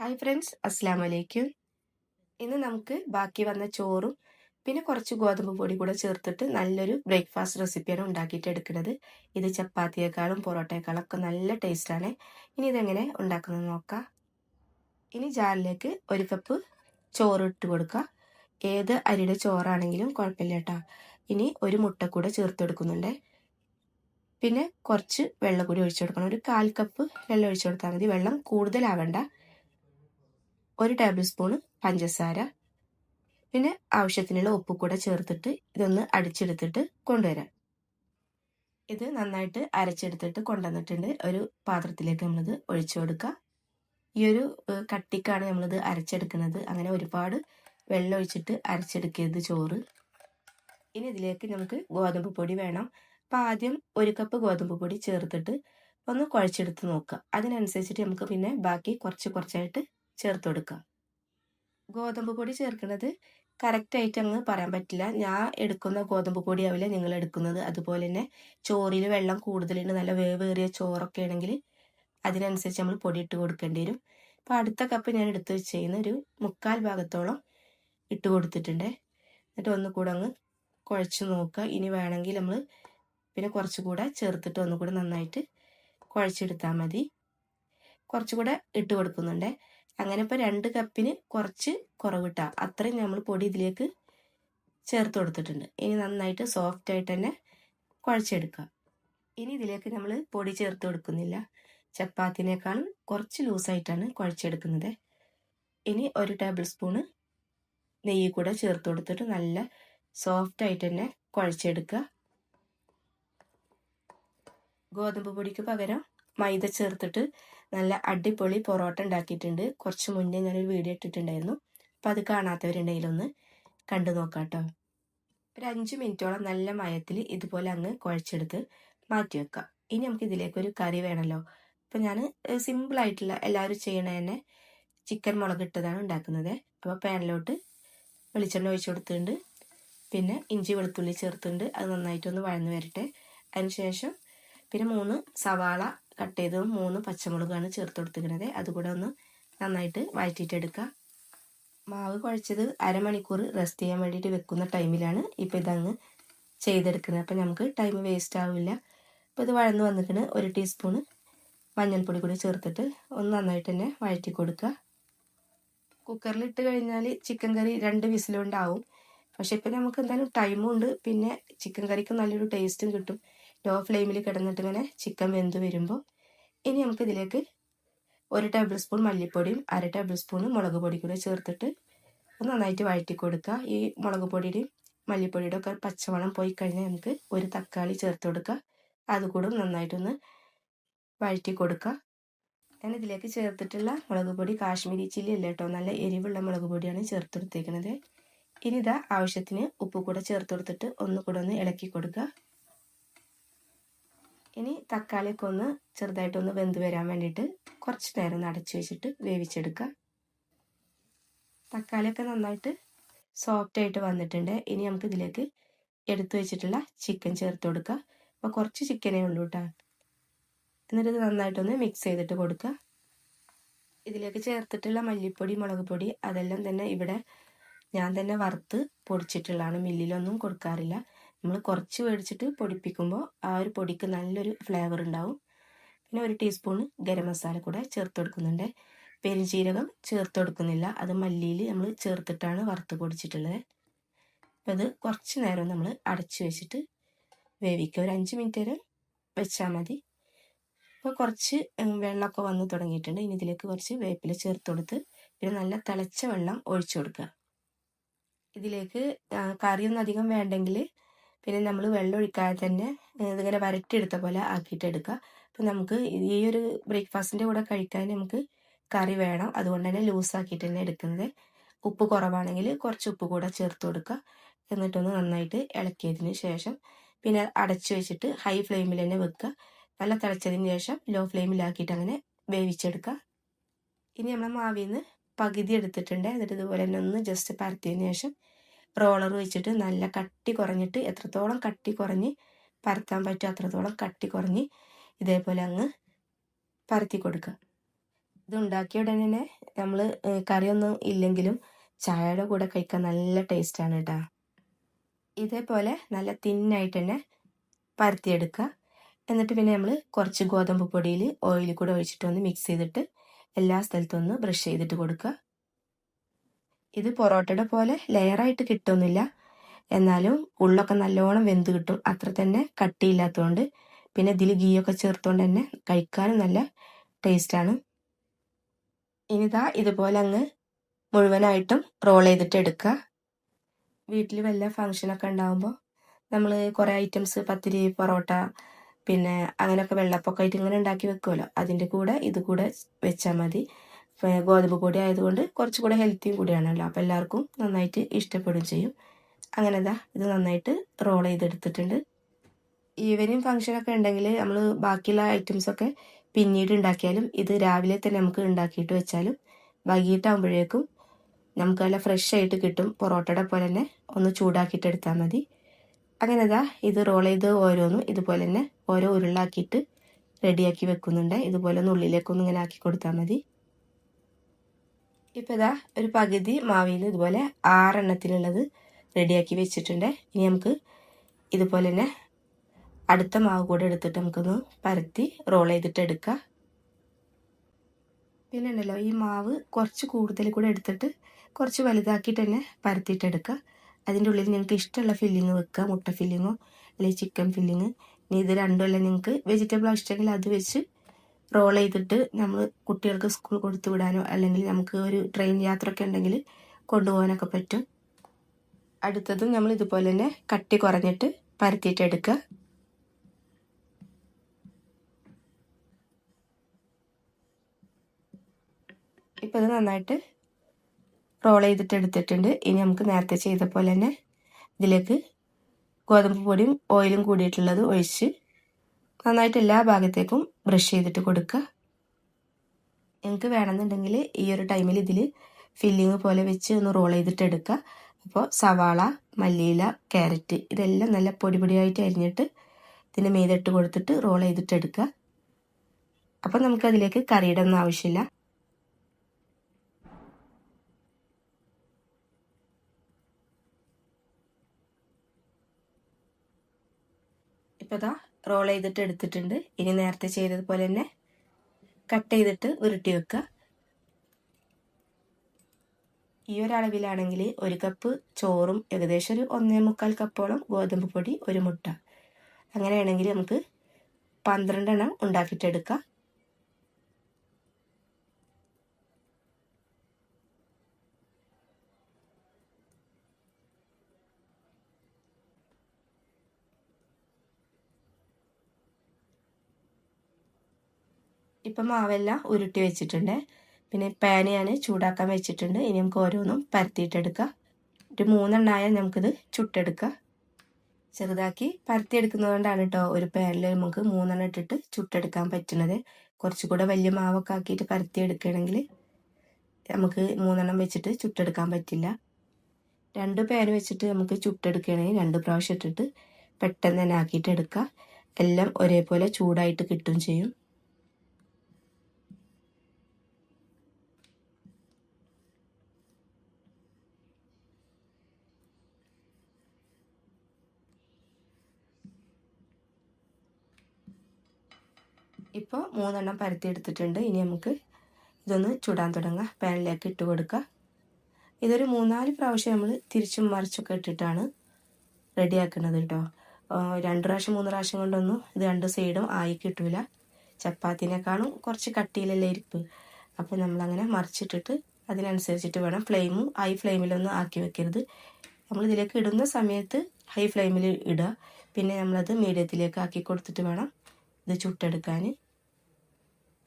Hi friends അസ്സാം വലൈക്കും ഇന്ന് നമുക്ക് ബാക്കി വന്ന ചോറും പിന്നെ കുറച്ച് ഗോതമ്പ് പൊടി കൂടെ ചേർത്തിട്ട് നല്ലൊരു ബ്രേക്ക്ഫാസ്റ്റ് റെസിപ്പിയാണ് ഉണ്ടാക്കിയിട്ട് എടുക്കുന്നത്. ഇത് ചപ്പാത്തിയേക്കാളും പൊറോട്ടയേക്കാളും ഒക്കെ നല്ല ടേസ്റ്റാണ് ഇനി ഇതെങ്ങനെ ഉണ്ടാക്കുന്നത് നോക്കാം. ഇനി ജാറിലേക്ക് ഒരു കപ്പ് ചോറ് ഇട്ട് കൊടുക്കുക ഏത് അരിയുടെ ചോറാണെങ്കിലും കുഴപ്പമില്ല കേട്ടോ ഇനി ഒരു മുട്ട കൂടെ ചേർത്ത് പിന്നെ കുറച്ച് വെള്ളം കൂടി ഒഴിച്ചു കൊടുക്കണം. ഒരു കാൽ കപ്പ് വെള്ളം ഒഴിച്ചു കൊടുത്താൽ മതി. വെള്ളം കൂടുതലാവണ്ട. ഒരു ടേബിൾ സ്പൂൺ പഞ്ചസാര. പിന്നെ ആവശ്യത്തിനുള്ള ഉപ്പ് കൂടെ ചേർത്തിട്ട് ഇതൊന്ന് അടിച്ചെടുത്തിട്ട് കൊണ്ടുവരാം. ഇത് നന്നായിട്ട് അരച്ചെടുത്തിട്ട് കൊണ്ടുവന്നിട്ടുണ്ട്. ഒരു പാത്രത്തിലേക്ക് നമ്മളിത് ഒഴിച്ചു കൊടുക്കുക. ഈ ഒരു കട്ടിക്കാണ് നമ്മളിത് അരച്ചെടുക്കുന്നത്. അങ്ങനെ ഒരുപാട് വെള്ളം ഒഴിച്ചിട്ട് അരച്ചെടുക്കരുത് ചോറ്. ഇനി ഇതിലേക്ക് നമുക്ക് ഗോതമ്പ് പൊടി വേണം. അപ്പം ആദ്യം ഒരു കപ്പ് ഗോതമ്പ് പൊടി ചേർത്തിട്ട് ഒന്ന് കുഴച്ചെടുത്ത് നോക്കുക. അതിനനുസരിച്ചിട്ട് നമുക്ക് പിന്നെ ബാക്കി കുറച്ച് കുറച്ചായിട്ട് ചേർത്ത് കൊടുക്കുക. ഗോതമ്പ് പൊടി ചേർക്കുന്നത് കറക്റ്റ് ആയിട്ട് അങ്ങ് പറയാൻ പറ്റില്ല. ഞാൻ എടുക്കുന്ന ഗോതമ്പ് പൊടി ആവില്ല നിങ്ങൾ എടുക്കുന്നത്. അതുപോലെ തന്നെ ചോറിൽ വെള്ളം കൂടുതലുണ്ട്. നല്ല വേവേറിയ ചോറൊക്കെ ആണെങ്കിൽ അതിനനുസരിച്ച് നമ്മൾ പൊടി ഇട്ട് കൊടുക്കേണ്ടി വരും. അപ്പോൾ അടുത്ത കപ്പ് ഞാൻ എടുത്ത് വെച്ചിരുന്ന ഒരു മുക്കാൽ ഭാഗത്തോളം ഇട്ട് കൊടുത്തിട്ടുണ്ട്. എന്നിട്ട് ഒന്നുകൂടെ അങ്ങ് കുഴച്ച് നോക്കുക. ഇനി വേണമെങ്കിൽ നമ്മൾ പിന്നെ കുറച്ചുകൂടെ ചേർത്തിട്ട് ഒന്നുകൂടെ നന്നായിട്ട് കുഴച്ചെടുത്താൽ മതി. കുറച്ചുകൂടെ ഇട്ട് കൊടുക്കുന്നുണ്ട്. അങ്ങനെ ഇപ്പോൾ രണ്ട് കപ്പിന് കുറച്ച് കുറവിട്ട. അത്രയും നമ്മൾ പൊടി ഇതിലേക്ക് ചേർത്ത് കൊടുത്തിട്ടുണ്ട്. ഇനി നന്നായിട്ട് സോഫ്റ്റ് ആയിട്ട് തന്നെ കുഴച്ചെടുക്കുക ഇനി ഇതിലേക്ക് നമ്മൾ പൊടി ചേർത്ത് കൊടുക്കുന്നില്ല. ചപ്പാത്തിനേക്കാളും കുറച്ച് ലൂസായിട്ടാണ് കുഴച്ചെടുക്കുന്നത്. ഇനി ഒരു ടേബിൾ സ്പൂണ് നെയ്യ് കൂടെ ചേർത്ത് കൊടുത്തിട്ട് നല്ല സോഫ്റ്റ് ആയിട്ട് തന്നെ കുഴച്ചെടുക്കുക. ഗോതമ്പ് പൊടിക്ക് പകരം മൈദ ചേർത്തിട്ട് നല്ല അടിപൊളി പൊറോട്ട ഉണ്ടാക്കിയിട്ടുണ്ട്. കുറച്ച് മുന്നേ ഞാനൊരു വീഡിയോ ഇട്ടിട്ടുണ്ടായിരുന്നു. അപ്പം അത് കാണാത്തവരുണ്ടെങ്കിൽ ഒന്ന് കണ്ടു നോക്കാം കേട്ടോ ഒരു അഞ്ച് മിനിറ്റോളം നല്ല മയത്തിൽ ഇതുപോലെ അങ്ങ് കുഴച്ചെടുത്ത് മാറ്റി വെക്കാം. ഇനി നമുക്ക് ഇതിലേക്ക് ഒരു കറി വേണമല്ലോ അപ്പം ഞാൻ സിമ്പിളായിട്ടുള്ള എല്ലാവരും ചെയ്യണ തന്നെ ചിക്കൻ മുളക് ഇട്ടതാണ് ഉണ്ടാക്കുന്നത്. അപ്പോൾ പാനിലോട്ട് വെളിച്ചെണ്ണ ഒഴിച്ചു കൊടുത്തിട്ടുണ്ട്. പിന്നെ ഇഞ്ചി വെളുത്തുള്ളി ചേർത്തിട്ടുണ്ട്. അത് നന്നായിട്ടൊന്ന് വഴന്ന് വരട്ടെ. അതിനുശേഷം പിന്നെ മൂന്ന് സവാള കട്ട് ചെയ്ത് മൂന്ന് പച്ചമുളകാണ് ചേർത്ത് കൊടുത്തിരിക്കുന്നത് അതുകൂടെ ഒന്ന് നന്നായിട്ട് വഴറ്റിയിട്ടെടുക്കുക മാവ് കുഴച്ചത് അരമണിക്കൂർ റെസ്റ്റ് ചെയ്യാൻ വേണ്ടിയിട്ട് വെക്കുന്ന ടൈമിലാണ് ഇപ്പോൾ ഇതങ്ങ് ചെയ്തെടുക്കുന്നത്. അപ്പം നമുക്ക് ടൈം വേസ്റ്റ് ആവില്ല. അപ്പോൾ ഇത് വഴന്ന് വന്നിട്ട് ഒരു ടീസ്പൂണ് മഞ്ഞൾപ്പൊടി കൂടി ചേർത്തിട്ട് ഒന്ന് നന്നായിട്ട് തന്നെ വഴറ്റി കൊടുക്കുക. കുക്കറിൽ ഇട്ട് കഴിഞ്ഞാൽ ചിക്കൻ കറി രണ്ട് വിസിലുണ്ടാവും പക്ഷെ ഇപ്പം നമുക്ക് എന്തായാലും ടൈമും ഉണ്ട് പിന്നെ ചിക്കൻ കറിക്ക് നല്ലൊരു ടേസ്റ്റും കിട്ടും. ലോ ഫ്ലെയിമിൽ കിടന്നിട്ട് ഇങ്ങനെ ചിക്കൻ വെന്ത് വരുമ്പോൾ ഇനി നമുക്ക് ഇതിലേക്ക് ഒരു ടേബിൾ സ്പൂൺ മല്ലിപ്പൊടിയും അര ടേബിൾ സ്പൂൺ മുളക് പൊടി കൂടെ ചേർത്തിട്ട് നന്നായിട്ട് വഴറ്റി കൊടുക്കുക. ഈ മുളക് പൊടിയുടെയും മല്ലിപ്പൊടിയുടെ ഒക്കെ പച്ചമണം പോയി കഴിഞ്ഞാൽ നമുക്ക് ഒരു തക്കാളി ചേർത്ത് കൊടുക്കുക. അതുകൂടെ നന്നായിട്ടൊന്ന് വഴറ്റി കൊടുക്കുക. ഞാൻ ഇതിലേക്ക് ചേർത്തിട്ടുള്ള മുളക് പൊടി കാശ്മീരി ചില്ലി അല്ല കേട്ടോ നല്ല എരിവുള്ള മുളക് പൊടിയാണ് ചേർത്ത് കൊടുത്തേക്കുന്നത് ഇനി ഇതാ ആവശ്യത്തിന് ഉപ്പ് കൂടെ ചേർത്ത് കൊടുത്തിട്ട് ഒന്നുകൂടെ ഒന്ന് ഇളക്കി കൊടുക്കുക. ഇനി തക്കാളിയൊക്കെ ഒന്ന് ചെറുതായിട്ടൊന്ന് വെന്ത് വരാൻ വേണ്ടിയിട്ട് കുറച്ച് നേരം ഒന്ന് അടച്ചു വെച്ചിട്ട് വേവിച്ചെടുക്കുക. തക്കാളിയൊക്കെ നന്നായിട്ട് സോഫ്റ്റ് ആയിട്ട് വന്നിട്ടുണ്ട്. ഇനി നമുക്ക് ഇതിലേക്ക് എടുത്തു വെച്ചിട്ടുള്ള ചിക്കൻ ചേർത്ത് കൊടുക്കുക. അപ്പോൾ കുറച്ച് ചിക്കനേ ഉള്ളൂ കേട്ടോ എന്നിട്ട് ഇത് നന്നായിട്ടൊന്ന് മിക്സ് ചെയ്തിട്ട് കൊടുക്കുക. ഇതിലേക്ക് ചേർത്തിട്ടുള്ള മല്ലിപ്പൊടി മുളക് പൊടി അതെല്ലാം തന്നെ ഇവിടെ ഞാൻ തന്നെ വറുത്ത് പൊടിച്ചിട്ടുള്ളതാണ്. മില്ലിലൊന്നും കൊടുക്കാറില്ല. നമ്മൾ കുറച്ച് മേടിച്ചിട്ട് പൊടിപ്പിക്കുമ്പോൾ ആ ഒരു പൊടിക്ക് നല്ലൊരു ഫ്ലേവർ ഉണ്ടാവും പിന്നെ ഒരു ടീസ്പൂൺ ഗരം മസാല കൂടെ ചേർത്ത് കൊടുക്കുന്നുണ്ട്. പെരുംജീരകം ചേർത്ത് കൊടുക്കുന്നില്ല. അത് മല്ലിയിൽ നമ്മൾ ചേർത്തിട്ടാണ് വറുത്ത് പൊടിച്ചിട്ടുള്ളത്. അപ്പം അത് കുറച്ച് നേരം നമ്മൾ അടച്ചു വെച്ചിട്ട് വേവിക്കുക. ഒരു അഞ്ച് മിനിറ്റ് വരെ വെച്ചാൽ മതി. അപ്പോൾ കുറച്ച് വെള്ളമൊക്കെ വന്ന് തുടങ്ങിയിട്ടുണ്ട്. ഇനി ഇതിലേക്ക് കുറച്ച് വേപ്പില ചേർത്ത് കൊടുത്ത് പിന്നെ നല്ല തിളച്ച വെള്ളം ഒഴിച്ചു കൊടുക്കുക. ഇതിലേക്ക് കറിയൊന്നും അധികം വേണ്ടെങ്കിൽ പിന്നെ നമ്മൾ വെള്ളം ഒഴിക്കാതെ തന്നെ ഇതിങ്ങനെ വരട്ടിയെടുത്ത പോലെ ആക്കിയിട്ട് എടുക്കുക അപ്പം നമുക്ക് ഈ ഒരു ബ്രേക്ക്ഫാസ്റ്റിന്റെ കൂടെ കഴിക്കാൻ നമുക്ക് കറി വേണം. അതുകൊണ്ട് തന്നെ ലൂസാക്കിയിട്ട് തന്നെ എടുക്കുന്നത്. ഉപ്പ് കുറവാണെങ്കിൽ കുറച്ച് ഉപ്പ് കൂടെ ചേർത്ത് കൊടുക്കുക എന്നിട്ടൊന്ന് നന്നായിട്ട് ഇളക്കിയതിന് ശേഷം പിന്നെ അടച്ചു വെച്ചിട്ട് ഹൈ ഫ്ലെയിമിൽ തന്നെ വെക്കുക നല്ല തിളച്ചതിന് ശേഷം ലോ ഫ്ലെയിമിലാക്കിയിട്ട് അങ്ങനെ വേവിച്ചെടുക്കുക ഇനി നമ്മൾ മാവിൽ നിന്ന് പകുതി എടുത്തിട്ടുണ്ട്. എന്നിട്ട് ഇതുപോലെ തന്നെ ഒന്ന് ജസ്റ്റ് പരത്തിയതിന് ശേഷം റോളർ വെച്ചിട്ട് നല്ല കട്ടി കുറഞ്ഞിട്ട് എത്രത്തോളം കട്ടി കുറഞ്ഞ് പരത്താൻ പറ്റും അത്രത്തോളം കട്ടി കുറഞ്ഞ് ഇതേപോലെ അങ്ങ് പരത്തി കൊടുക്കുക ഇത് ഉണ്ടാക്കിയ ഉടനെ നമ്മൾ കറിയൊന്നും ഇല്ലെങ്കിലും ചായയുടെ കൂടെ കഴിക്കാൻ നല്ല ടേസ്റ്റാണ് കേട്ടോ ഇതേപോലെ നല്ല തിന്നായിട്ട് തന്നെ പരത്തിയെടുക്കുക എന്നിട്ട് പിന്നെ നമ്മൾ കുറച്ച് ഗോതമ്പ് പൊടിയിൽ ഓയിൽ കൂടെ ഒഴിച്ചിട്ട് ഒന്ന് മിക്സ് ചെയ്തിട്ട് എല്ലാ സ്ഥലത്തും ഒന്ന് ബ്രഷ് ചെയ്തിട്ട് കൊടുക്കുക ഇത് പൊറോട്ടയുടെ പോലെ ലെയറായിട്ട് കിട്ടുന്നില്ല. എന്നാലും ഉള്ളൊക്കെ നല്ലോണം വെന്ത് കിട്ടും. അത്ര തന്നെ കട്ടിയില്ലാത്തതുകൊണ്ട് പിന്നെ ഇതിൽ ഗീയൊക്കെ ചേർത്തുകൊണ്ട് തന്നെ കഴിക്കാനും നല്ല ടേസ്റ്റാണ് ഇനിതാ ഇതുപോലെ അങ്ങ് മുഴുവനായിട്ടും റോൾ ചെയ്തിട്ട് എടുക്കുക വീട്ടിൽ വല്ല ഫങ്ഷനൊക്കെ ഉണ്ടാകുമ്പോൾ നമ്മൾ കുറേ ഐറ്റംസ് പത്തിരി പൊറോട്ട പിന്നെ അങ്ങനെയൊക്കെ വെള്ളപ്പൊക്കെ ആയിട്ട് ഇങ്ങനെ ഉണ്ടാക്കി വെക്കുമല്ലോ അതിന്റെ കൂടെ ഇത് കൂടെ വെച്ചാൽ മതി. ഗോതമ്പ് പൊടി ആയതുകൊണ്ട് കുറച്ചുകൂടെ ഹെൽത്തിയും കൂടിയാണല്ലോ. അപ്പോൾ എല്ലാവർക്കും നന്നായിട്ട് ഇഷ്ടപ്പെടുകയും ചെയ്യും. അങ്ങനെ ഇതാ ഇത് നന്നായിട്ട് റോൾ ചെയ്തെടുത്തിട്ടുണ്ട്. ഈവനിങ് ഫംഗ്ഷനൊക്കെ ഉണ്ടെങ്കിൽ നമ്മൾ ബാക്കിയുള്ള ഐറ്റംസൊക്കെ പിന്നീട് ഉണ്ടാക്കിയാലും ഇത് രാവിലെ തന്നെ നമുക്ക് ഉണ്ടാക്കിയിട്ട് വെച്ചാലും വൈകിട്ടാകുമ്പോഴേക്കും നമുക്ക് നല്ല ഫ്രഷ് ആയിട്ട് കിട്ടും. പൊറോട്ടയുടെ പോലെ തന്നെ ഒന്ന് ചൂടാക്കിയിട്ട് എടുത്താൽ മതി. അങ്ങനെ ഇതാ ഇത് റോൾ ചെയ്ത് ഓരോന്നും ഇതുപോലെ തന്നെ ഓരോ ഉരുളാക്കിയിട്ട് റെഡിയാക്കി വെക്കുന്നുണ്ട്. ഇതുപോലെ ഒന്ന് ഉള്ളിലേക്കൊന്നും ഇങ്ങനെ ആക്കി കൊടുത്താൽ മതി. ഇപ്പം ഇതാ ഒരു പകുതി മാവിൽ ഇതുപോലെ ആറെണ്ണത്തിലുള്ളത് റെഡിയാക്കി വെച്ചിട്ടുണ്ട്. ഇനി നമുക്ക് ഇതുപോലെ തന്നെ അടുത്ത മാവ് കൂടെ എടുത്തിട്ട് നമുക്കൊന്ന് പരത്തി റോൾ ചെയ്തിട്ട് എടുക്കാം. പിന്നെ ഉണ്ടല്ലോ ഈ മാവ് കുറച്ച് കൂടുതൽ കൂടെ എടുത്തിട്ട് കുറച്ച് വലുതാക്കിയിട്ട് തന്നെ പരത്തിയിട്ട് എടുക്കുക അതിന്റെ ഉള്ളിൽ നിങ്ങൾക്ക് ഇഷ്ടമുള്ള ഫില്ലിങ് വെക്കുക മുട്ട ഫില്ലിങ്ങോ അല്ലെങ്കിൽ ചിക്കൻ ഫില്ലിങ് ഇനി ഇത് രണ്ടുമല്ല നിങ്ങൾക്ക് വെജിറ്റബിൾ ഇഷ്ടമെങ്കിൽ അത് വെച്ച് റോൾ ചെയ്തിട്ട് നമ്മൾ കുട്ടികൾക്ക് സ്കൂൾ കൊടുത്തു വിടാനോ അല്ലെങ്കിൽ നമുക്ക് ഒരു ട്രെയിൻ യാത്രയൊക്കെ ഉണ്ടെങ്കിൽ കൊണ്ടുപോകാനൊക്കെ പറ്റും. അടുത്തതും നമ്മൾ ഇതുപോലെ തന്നെ കട്ടി കുറഞ്ഞിട്ട് പരത്തിയിട്ട് എടുക്കുക ഇപ്പം ഇത് നന്നായിട്ട് റോൾ ചെയ്തിട്ട് എടുത്തിട്ടുണ്ട്. ഇനി നമുക്ക് നേരത്തെ ചെയ്ത പോലെ തന്നെ ഇതിലേക്ക് ഗോതമ്പ് പൊടിയും ഓയിലും കൂടിയിട്ടുള്ളത് ഒഴിച്ച് നന്നായിട്ട് എല്ലാ ഭാഗത്തേക്കും ബ്രഷ് ചെയ്തിട്ട് കൊടുക്കുക. നിങ്ങൾക്ക് വേണമെന്നുണ്ടെങ്കിൽ ഈ ഒരു ടൈമിൽ ഇതിൽ ഫില്ലിങ് പോലെ വെച്ച് ഒന്ന് റോൾ ചെയ്തിട്ട് എടുക്കുക. അപ്പോൾ സവാള മല്ലിയില ക്യാരറ്റ് ഇതെല്ലാം നല്ല പൊടി പൊടിയായിട്ട് അരിഞ്ഞിട്ട് ഇതിന്റെ മീതിട്ട് കൊടുത്തിട്ട് റോൾ ചെയ്തിട്ട് എടുക്കുക. അപ്പോൾ നമുക്കതിലേക്ക് കറിയുടെ ഒന്നും ആവശ്യമില്ല. ഇപ്പോൾ ഇതാ റോൾ ചെയ്തിട്ട് എടുത്തിട്ടുണ്ട്. ഇനി നേരത്തെ ചെയ്തതുപോലെ തന്നെ കട്ട് ചെയ്തിട്ട് ഉരുട്ടി വെക്കുക. ഈ ഒരളവിലാണെങ്കിൽ ഒരു കപ്പ് ചോറും ഏകദേശം ഒരു ഒന്നേ മുക്കാൽ കപ്പോളം ഗോതമ്പ് പൊടി ഒരു മുട്ട. അങ്ങനെയാണെങ്കിൽ നമുക്ക് പന്ത്രണ്ടെണ്ണം ഉണ്ടാക്കിയിട്ടെടുക്കാം. ഇപ്പം മാവെല്ലാം ഉരുട്ടി വെച്ചിട്ടുണ്ട്. പിന്നെ പാന് ഞാൻ ചൂടാക്കാൻ വെച്ചിട്ടുണ്ട്. ഇനി നമുക്ക് ഓരോന്നും പരത്തിയിട്ടെടുക്കാം. ഒരു മൂന്നെണ്ണായാൽ നമുക്കിത് ചുട്ടെടുക്കാം. ചെറുതാക്കി പരത്തിയെടുക്കുന്നത് കൊണ്ടാണ് കേട്ടോ ഒരു പാനിൽ നമുക്ക് മൂന്നെണ്ണം ഇട്ടിട്ട് ചുട്ടെടുക്കാൻ പറ്റുന്നത്. കുറച്ചുകൂടെ വലിയ മാവൊക്കെ ആക്കിയിട്ട് പരത്തിയെടുക്കുകയാണെങ്കിൽ നമുക്ക് മൂന്നെണ്ണം വെച്ചിട്ട് ചുട്ടെടുക്കാൻ പറ്റില്ല. രണ്ട് പാൻ വെച്ചിട്ട് നമുക്ക് ചുട്ടെടുക്കുകയാണെങ്കിൽ രണ്ട് പ്രാവശ്യം ഇട്ടിട്ട് പെട്ടെന്ന് തന്നെ ആക്കിയിട്ട് എടുക്കുക എല്ലാം ഒരേപോലെ ചൂടായിട്ട് കിട്ടും ചെയ്യും. ഇപ്പോൾ മൂന്നെണ്ണം പരത്തി എടുത്തിട്ടുണ്ട്. ഇനി നമുക്ക് ഇതൊന്ന് ചുടാൻ തുടങ്ങാം. പാനിലേക്ക് ഇട്ട് കൊടുക്കുക ഇതൊരു മൂന്നാൽ പ്രാവശ്യം നമ്മൾ തിരിച്ചും മറിച്ചൊക്കെ ഇട്ടിട്ടാണ് റെഡിയാക്കുന്നത് കേട്ടോ. രണ്ട് പ്രാവശ്യം മൂന്ന് പ്രാവശ്യം കൊണ്ടൊന്നും ഇത് രണ്ട് സൈഡും ആയി കിട്ടൂല. ചപ്പാത്തിനേക്കാളും കുറച്ച് കട്ടിയിലല്ലേ ഇരിപ്പ്. അപ്പോൾ നമ്മളങ്ങനെ മറിച്ചിട്ടിട്ട് അതിനനുസരിച്ചിട്ട് വേണം. ഫ്ലെയിമും ഹൈ ഫ്ലെയിമിലൊന്നും ആക്കി വെക്കരുത്. നമ്മൾ ഇതിലേക്ക് ഇടുന്ന സമയത്ത് ഹൈ ഫ്ലെയിമിൽ ഇടുക. പിന്നെ നമ്മളത് മീഡിയത്തിലേക്ക് ആക്കി കൊടുത്തിട്ട് വേണം ഇത് ചുട്ടെടുക്കാൻ.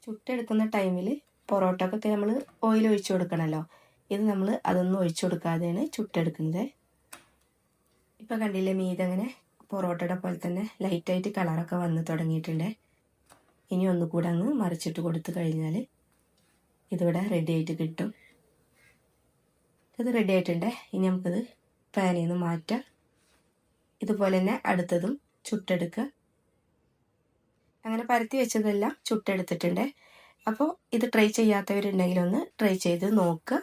ചുട്ടെടുക്കുന്ന ടൈമിൽ പൊറോട്ടക്കൊക്കെ നമ്മൾ ഓയിൽ ഒഴിച്ചു കൊടുക്കണമല്ലോ ഇത് നമ്മൾ അതൊന്നും ഒഴിച്ചു കൊടുക്കാതെയാണ് ചുട്ടെടുക്കുന്നത്. ഇപ്പോൾ കണ്ടില്ലേ മീതങ്ങനെ പൊറോട്ടയുടെ പോലെ തന്നെ ലൈറ്റായിട്ട് കളറൊക്കെ വന്ന് തുടങ്ങിയിട്ടുണ്ട്. ഇനി ഒന്നുകൂടെ അങ്ങ് മറിച്ചിട്ട് കൊടുത്തു കഴിഞ്ഞാൽ ഇതിവിടെ റെഡി ആയിട്ട് കിട്ടും. ഇത് റെഡി ആയിട്ടുണ്ട്. ഇനി നമുക്കിത് പാനിൽ നിന്ന് മാറ്റാം. ഇതുപോലെ തന്നെ അടുത്തതും ചുട്ടെടുക്കുക. അങ്ങനെ പരത്തി വെച്ചതെല്ലാം ചുട്ടെടുത്തിട്ടുണ്ട്. അപ്പോൾ ഇത് ട്രൈ ചെയ്യാത്തവരുണ്ടെങ്കിൽ ഒന്ന് ട്രൈ ചെയ്ത് നോക്കുക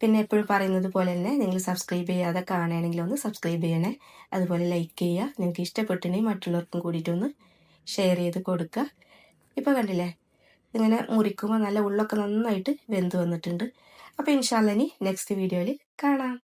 പിന്നെ എപ്പോഴും പറയുന്നത് പോലെ തന്നെ നിങ്ങൾ സബ്സ്ക്രൈബ് ചെയ്യാതെ കാണുകയാണെങ്കിൽ ഒന്ന് സബ്സ്ക്രൈബ് ചെയ്യണേ. അതുപോലെ ലൈക്ക് ചെയ്യുക. നിങ്ങൾക്ക് ഇഷ്ടപ്പെട്ടിട്ടുണ്ടെങ്കിൽ മറ്റുള്ളവർക്കും കൂടിയിട്ടൊന്ന് ഷെയർ ചെയ്ത് കൊടുക്കുക. ഇപ്പോൾ കണ്ടില്ലേ? ഇങ്ങനെ മുറിക്കുമ്പോൾ നല്ല ഉള്ളൊക്കെ നന്നായിട്ട് വെന്ത് വന്നിട്ടുണ്ട്. അപ്പോൾ ഇൻഷാല്ല ഇനി നെക്സ്റ്റ് വീഡിയോയിൽ കാണാം.